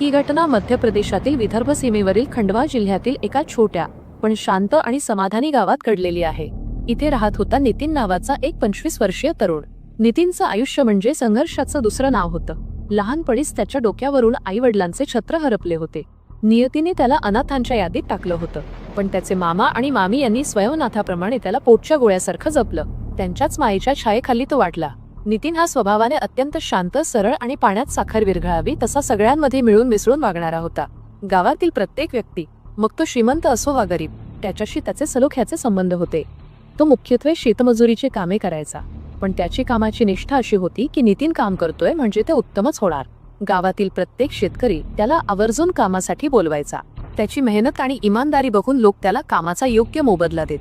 ही घटना मध्य प्रदेशातील विदर्भ सीमेवरील खंडवा जिल्ह्यातील एका छोट्या पण शांत आणि समाधानी गावात घडलेली आहे. इथे राहत होता नितीन नावाचा एक पंचवीस वर्षीय तरुण. नितीनचं आयुष्य म्हणजे संघर्षाचं दुसरं नाव होतं. लहानपणीच त्याच्या डोक्यावरून आई वडिलांचे छत्र हरपले होते. नियतीने त्याला अनाथांच्या यादीत टाकलं होतं. पण त्याचे मामा आणि मामी यांनी स्वयंनाथाप्रमाणे त्याला पोटच्या गोळ्यासारखं जपलं. त्यांच्याच मायेच्या छायेखाली तो वाटला. नितीन हा स्वभावाने अत्यंत शांत सरळ आणि पाण्यात साखर विरघळावी तसा सगळ्यांमध्ये मिळून मिसळून वागणारा होता. गावातील प्रत्येक व्यक्ती मग तो श्रीमंत असो वा गरीब त्याच्याशी त्याचे सलोख्याचे संबंध होते. तो मुख्यत्वे शेतमजुरीची कामे करायचा. पण त्याची कामाची निष्ठा अशी होती की नितीन काम करतोय म्हणजे ते उत्तमच होणार. गावातील प्रत्येक शेतकरी त्याला आवर्जून कामासाठी बोलवायचा. त्याची मेहनत आणि इमानदारी बघून लोक त्याला कामाचा योग्य मोबदला देत.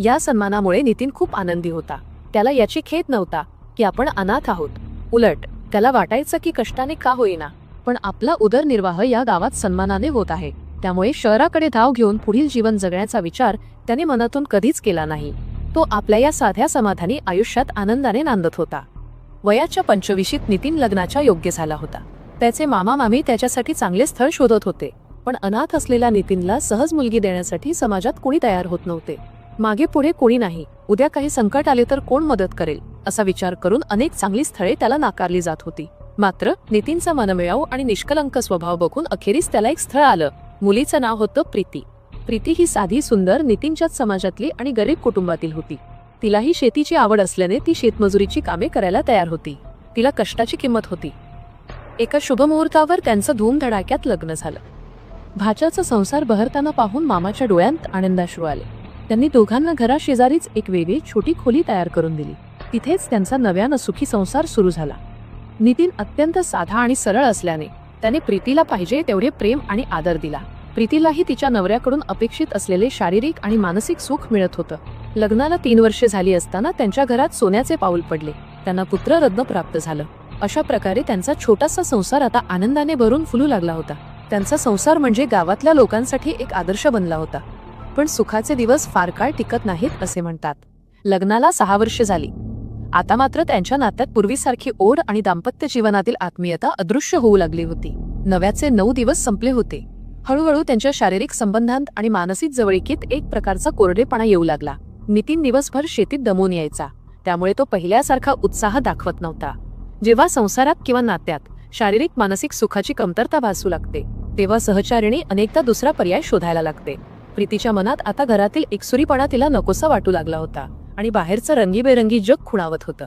या सन्मानामुळे नितीन खूप आनंदी होता. त्याला याची खेद नव्हता. की आपण अनाथ आहोत. उलट त्याला वाटायचं की कष्टाने का होईना पण आपला उदरनिर्वाह या गावात सन्मानाने होत आहे. त्यामुळे शहराकडे धाव घेऊन पुढील जीवन जगण्याचा विचार त्याने मनातून कधीच केला नाही. तो आपल्या या साध्या समाधानी आयुष्यात आनंदाने नांदत होता. वयाच्या पंचविशीत नितीन लग्नाच्या योग्य झाला होता. त्याचे मामा मामी त्याच्यासाठी चांगले स्थळ शोधत होते पण अनाथ असलेल्या नितीनला सहज मुलगी देण्यासाठी समाजात कोणी तयार होत नव्हते. मागे पुढे कोणी नाही. उद्या काही संकट आले तर कोण मदत करेल? असा विचार करून अनेक चांगली स्थळे त्याला नाकारली जात होती. मात्र नितीनचा मनमिळाऊ आणि निष्कलंक स्वभाव बघून अखेरीस त्याला एक स्थळ आलं. मुलीचं नाव होतं प्रीती. प्रीती ही साधी सुंदर नितीनच्याच समाजातली आणि गरीब कुटुंबातील होती. तिलाही शेतीची आवड असल्याने ती शेतमजुरीची कामे करायला तयार होती. तिला कष्टाची किंमत होती. एका शुभमुहूर्तावर त्यांचं धूमधडाक्यात लग्न झालं. भाच्याचा संसार बहरताना पाहून मामाच्या डोळ्यांत आनंदाश्रू आले. त्यांनी दोघांना घराशेजारीच एक वेगळी छोटी खोली तयार करून दिली. तिथेच त्यांचा नव्यानं सुखी संसार सुरू झाला. नितीन अत्यंत साधा आणि सरळ असल्याने त्याने प्रीतीला पाहिजे तेवढे प्रेम आणि आदर दिला. प्रीतीलाही तिच्या नवऱ्याकडून अपेक्षित असलेले शारीरिक आणि मानसिक सुख मिळत होतं. लग्नाला तीन वर्षे झाली असताना त्यांच्या घरात सोन्याचे पाऊल पडले. त्यांना पुत्ररत्न प्राप्त झालं. अशा प्रकारे त्यांचा छोटासा संसार आता आनंदाने भरून फुलू लागला होता. त्यांचा संसार म्हणजे गावातल्या लोकांसाठी एक आदर्श बनला होता. पण सुखाचे दिवस फार काळ टिकत नाहीत असे म्हणतात. लग्नाला सहा वर्षे झाली. आता मात्र त्यांच्या नात्यात पूर्वीसारखी ओढ आणि दाम्पत्य जीवनातील आत्मीयता अदृश्य होऊ लागली होती. नव्याचे नऊ दिवस संपले होते. हळूहळू त्यांच्या शारीरिक संबंधांत आणि मानसिक जवळीकीत एक प्रकारचा कोरडेपणा येऊ लागला. नितीन दिवसभर शेतीत दमून यायचा. त्यामुळे तो पहिल्यासारखा उत्साह दाखवत नव्हता. जेव्हा संसारात किंवा नात्यात शारीरिक मानसिक सुखाची कमतरता भासू लागते तेव्हा सहचारिणी अनेकदा दुसरा पर्याय शोधायला लागते. प्रीतीच्या मनात आता घरातील एकसुरीपणा तिला नकोसा वाटू लागला होता. आणि बाहेरचं रंगीबेरंगी जग खुणावत होतं.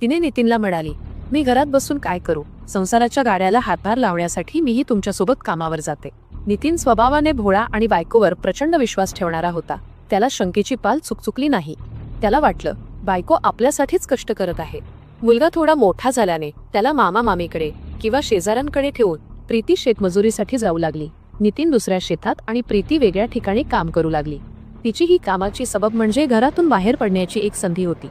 तिने नितीनला म्हणाली मी घरात बसून काय करू? संसाराच्या गाड्याला हातभार लावण्यासाठी मीही तुमच्यासोबत कामावर जाते. नितीन स्वभावाने भोळा आणि बायकोवर प्रचंड विश्वास ठेवणारा होता. त्याला शंकेची पाल चुकचुकली नाही. त्याला वाटलं बायको आपल्यासाठीच कष्ट करत आहे. मुलगा थोडा मोठा झाल्याने त्याला मामा मामीकडे किंवा शेजाऱ्यांकडे ठेवून प्रीती शेतमजुरीसाठी जाऊ लागली. नितीन दुसऱ्या शेतात आणि प्रीती वेगळ्या ठिकाणी काम करू लागली. तिची ही कामाची सबब म्हणजे घरातून बाहेर पडण्याची एक संधी होती.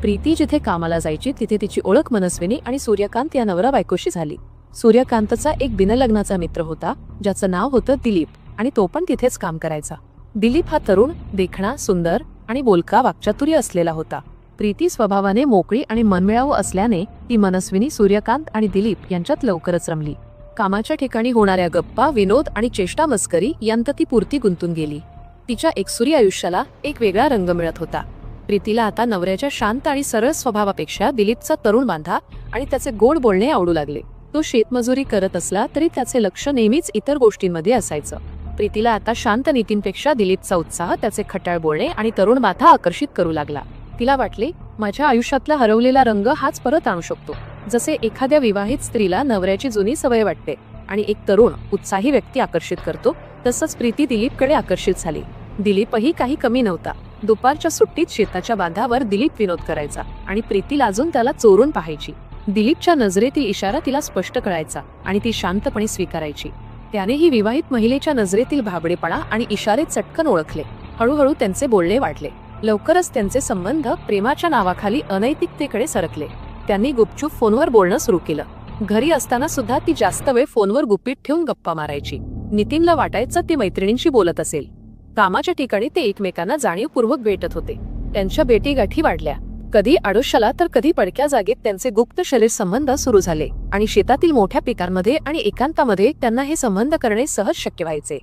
प्रीती जिथे कामाला जायची तिथे तिची ओळख मनस्विनी आणि सूर्यकांत या नवरा बायकोशी झाली. सूर्यकांतचा एक बिनलग्नाचा मित्र होता ज्याचं नाव होतं दिलीप आणि तो पण तिथेच काम करायचा. दिलीप हा तरुण देखणा सुंदर आणि बोलका वाक्चातुर्य असलेला होता. प्रीती स्वभावाने मोकळी आणि मनमिळावू असल्याने ती मनस्विनी सूर्यकांत आणि दिलीप यांच्यात लवकरच रमली. कामाच्या ठिकाणी होणाऱ्या गप्पा विनोद आणि चेष्टा मस्करी यांत ती पुरती गुंतून गेली. तिच्या एकसुरी आयुष्याला एक वेगळा रंग मिळत होता. प्रीतीला आता नवऱ्याच्या शांत आणि सरळ स्वभावापेक्षा दिलीपचा तरुण बांधा आणि त्याचे गोड बोलणे आवडू लागले. तो शेतमजुरी करत असला तरी त्याचे लक्ष नेहमीच इतर गोष्टींमध्ये असायचं. प्रीतीला आता शांत नीतींपेक्षा दिलीपचा उत्साह त्याचे खट्याळ बोलणे आणि तरुण माथा आकर्षित करू लागला. तिला वाटले माझ्या आयुष्यातला हरवलेला रंग हाच परत आणू शकतो. जसे एखाद्या विवाहित स्त्रीला नवऱ्याची जुनी सवय वाटते आणि एक तरुण उत्साही व्यक्ती आकर्षित करतो तसंच प्रीती दिलीपकडे आकर्षित झाली. दिलीपही काही कमी नव्हता. दुपारच्या सुट्टीत शेताच्या बांधावर दिलीप विनोद करायचा आणि प्रीती लाजून त्याला चोरून पाहायची. दिलीपच्या नजरेतील इशारा तिला स्पष्ट कळायचा आणि ती शांतपणे स्वीकारायची. त्यानेही विवाहित महिलेच्या नजरेतील भाबडेपणा आणि इशारे चटकन ओळखले. हळूहळू त्यांचे बोलणे वाढले. लवकरच त्यांचे संबंध प्रेमाच्या नावाखाली अनैतिकतेकडे सरकले. त्यांनी गुपचूप फोनवर बोलणं सुरू केलं. घरी असताना सुद्धा ती जास्त वेळ फोनवर गुपित ठेवून गप्पा मारायची. नितीनला वाटायचं ती मैत्रिणींशी बोलत असेल. कामाच्या ठिकाणी ते एकमेकांना जाणीवपूर्वक भेटत होते. त्यांच्या भेटीगाठी वाढल्या. कधी आडोशाला तर कधी पडक्या जागेत त्यांचे गुप्त शरीर संबंध सुरू झाले आणि शेतातील मोठ्या पिकांमध्ये आणि एकांतामध्ये त्यांना हे संबंध करणे सहज शक्य व्हायचे.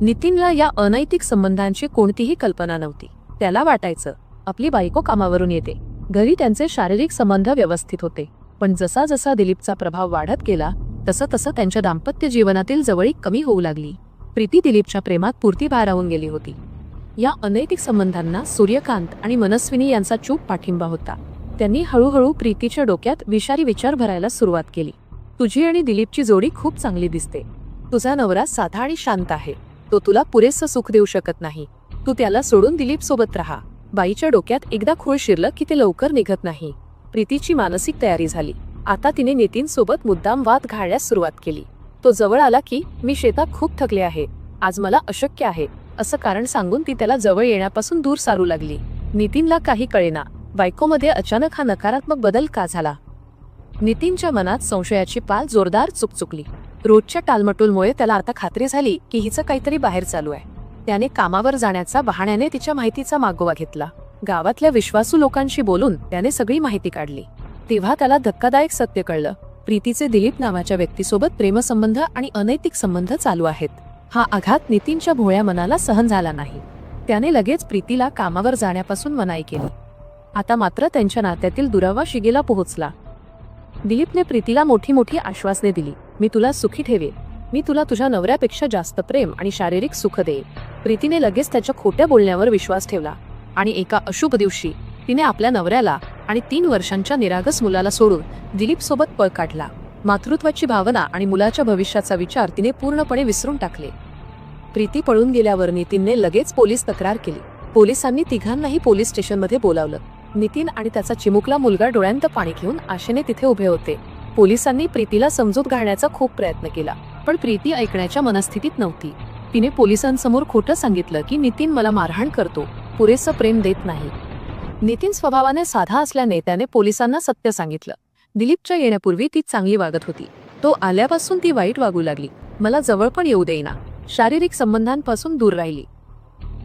नितीनला या अनैतिक संबंधांची कोणतीही कल्पना नव्हती. त्याला वाटायचं आपली बायको कामावरून येते. घरी त्यांचे शारीरिक संबंध व्यवस्थित होते. पण जसा जसा दिलीपचा प्रभाव वाढत गेला तसं तसं त्यांच्या दाम्पत्य जीवनातील जवळीक कमी होऊ लागली. प्रीती दिलीपच्या प्रेमात पुरती भारावून गेली होती. या अनैतिक संबंधांना सूर्यकांत आणि मनस्विनी यांचा चूप पाठिंबा होता. त्यांनी हळूहळू प्रीतीच्या डोक्यात विषारी विचार भरायला सुरुवात केली. तुझी आणि दिलीपची जोडी खूप चांगली दिसते. तुझा नवरा साधा आणि शांत आहे. तो तुला पुरेसं सुख देऊ शकत नाही. तू त्याला सोडून दिलीप सोबत राहा. बाईच्या डोक्यात एकदा खूळ शिरलं की ते लवकर निघत नाही. प्रीतीची मानसिक तयारी झाली. आता तिने नितीन सोबत मुद्दाम वाद घालण्यास सुरुवात केली. तो जवळ आला की मी शेतात खूप थकले आहे. आज मला अशक्य आहे असं कारण सांगून ती त्याला जवळ येण्यापासून दूर सारू लागली. नितीनला काही कळेना. बायकोमध्ये अचानक हा नकारात्मक बदल का झाला? नितीनच्या मनात संशयाची पाल जोरदार चुकचुकली. रोजच्या टालमटूलमुळे त्याला आता खात्री झाली की हिचं काहीतरी बाहेर चालू आहे. त्याने कामावर जाण्याचा बहाण्याने तिच्या माहितीचा मागोवा घेतला. गावातल्या विश्वासू लोकांशी बोलून त्याने सगळी माहिती काढली. तेव्हा त्याला धक्कादायक सत्य कळलं. प्रीतीचे दिलीप नावाच्या व्यक्तीसोबत प्रेमसंबंध आणि अनैतिक संबंध चालू आहेत. हा आघात नितीनच्या भोळ्या मनाला सहन झाला नाही. त्याने लगेच प्रीतीला कामावर जाण्यापासून मनाई केली. आता मात्र त्यांच्या नात्यातील दुरावा शिगेला पोहोचला. दिलीपने प्रीतीला मोठी मोठी आश्वासने दिली मी तुला सुखी ठेवेन मी तुला तुझ्या नवऱ्यापेक्षा जास्त प्रेम आणि शारीरिक सुख देईन प्रीतीने लगेच त्याच्या खोट्या बोलण्यावर विश्वास ठेवला आणि एका अशुभ दिवशी तिने आपल्या नवऱ्याला आणि तीन वर्षांच्या निरागस मुलाला सोडून दिलीप सोबत पळ काढला. मातृत्वाची भावना आणि मुलाच्या भविष्याचा विचार तिने पूर्णपणे विसरून टाकले. प्रीती पळून गेल्यावर नितीनने लगेच पोलीस तक्रार केली. पोलिसांनी तिघांनाही पोलीस स्टेशनमध्ये बोलावलं. नितीन आणि त्याचा चिमुकला मुलगा डोळ्यांत पाणी घेऊन आशेने तिथे उभे होते. पोलिसांनी प्रीतीला समजूत घालण्याचा खूप प्रयत्न केला पण प्रीती ऐकण्याच्या मनस्थितीत नव्हती. तिने पोलिसांसमोर खोटं सांगितलं की नितीन मला मारहाण करतो पुरेसं प्रेम देत नाही. नितीन स्वभावाने साधा असल्याने त्याने पोलिसांना सत्य सांगितलं. दिलीपच्या येण्यापूर्वी ती चांगली वागत होती. तो आल्यापासून ती वाईट वागू लागली. मला जवळ पण येऊ देईना. शारीरिक संबंधांपासून दूर राहिली.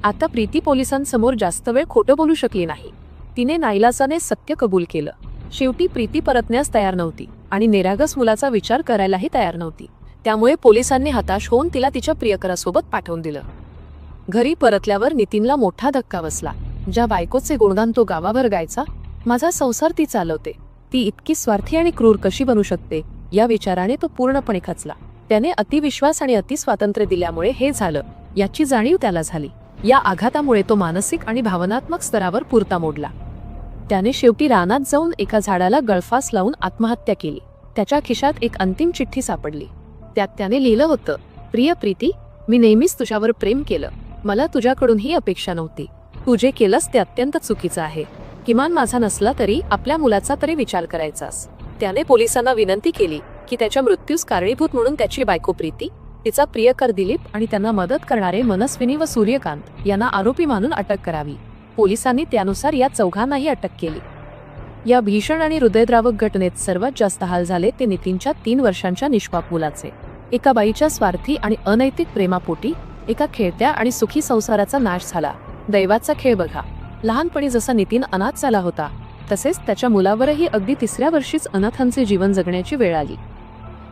आता प्रीती पोलिसांसमोर जास्त वेळ खोटं बोलू शकली नाही. तिने नाईलासाने सत्य कबूल केलं. शेवटी प्रीती परतण्यास तयार नव्हती आणि निरागस मुलाचा विचार करायलाही तयार नव्हती. त्यामुळे पोलिसांनी हताश होऊन तिला तिच्या प्रियकरासोबत पाठवून दिलं. घरी परतल्यावर नितीनला मोठा धक्का बसला. ज्या बायकोचे गुणगान तो गावावर गायचा माझा संसार ती चालवते. ती इतकी स्वार्थी आणि क्रूर कशी बनू शकते या विचाराने तो पूर्णपणे खचला. त्याने अतिविश्वास आणि अतिस्वातंत्र्य दिल्यामुळे हे झालं याची जाणीव त्याला झाली. या आघातामुळे तो मानसिक आणि भावनात्मक स्तरावर पुरता मोडला. त्याने शेवटी रानात जाऊन एका झाडाला गळफास लावून आत्महत्या केली. त्याच्या खिशात एक अंतिम चिठ्ठी सापडली. त्यात त्याने लिहिलं होतं प्रिय प्रीती मी नेहमीच तुझ्यावर प्रेम केलं. मला तुझ्याकडून ही अपेक्षा नव्हती. तू जे केलंस ते अत्यंत चुकीचं आहे. किमान माझा नसला तरी आपल्या मुलाचा तरी विचार करायचास. त्याने पोलिसांना विनंती केली की त्याच्या मृत्यूस कारणीभूत म्हणून त्याची बायको प्रीती तिचा प्रियकर दिलीप आणि त्यांना मदत करणारे मनस्विनी व सूर्यकांत यांना आरोपी मानून अटक करावी. पोलिसांनी त्यानुसार या चौघांनाही अटक केली. या भीषण आणि हृदयद्रावक घटनेत सर्वात जास्त हाल झाले ते नितीनच्या तीन वर्षांच्या निष्पाप मुलाचे. एका बाईच्या स्वार्थी आणि अनैतिक प्रेमापोटी एका खेळत्या आणि सुखी संसाराचा नाश झाला. दैवाचा खेळ बघा. लहानपणी जसा नितीन अनाथ झाला होता तसेच त्याच्या मुलावरही अगदी तिसऱ्या वर्षीच अनाथांचे जीवन जगण्याची वेळ आली.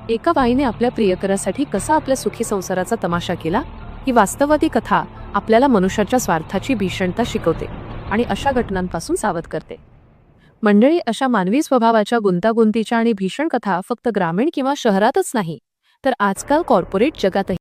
एका बाईने आपल्या प्रियकरासाठी कसा आपल्या सुखी संसाराचा तमाशा केला? ही वास्तवादी कथा आपल्याला मनुष्याच्या स्वार्थाची भीषणता शिकवते आणि अशा घटनांपासून सावध करते. मंडळी अशा मानवी स्वभावाच्या गुंतागुंतीच्या आणि भीषण कथा फक्त ग्रामीण किंवा शहरातच नाही तर आजकाल कॉर्पोरेट जगातही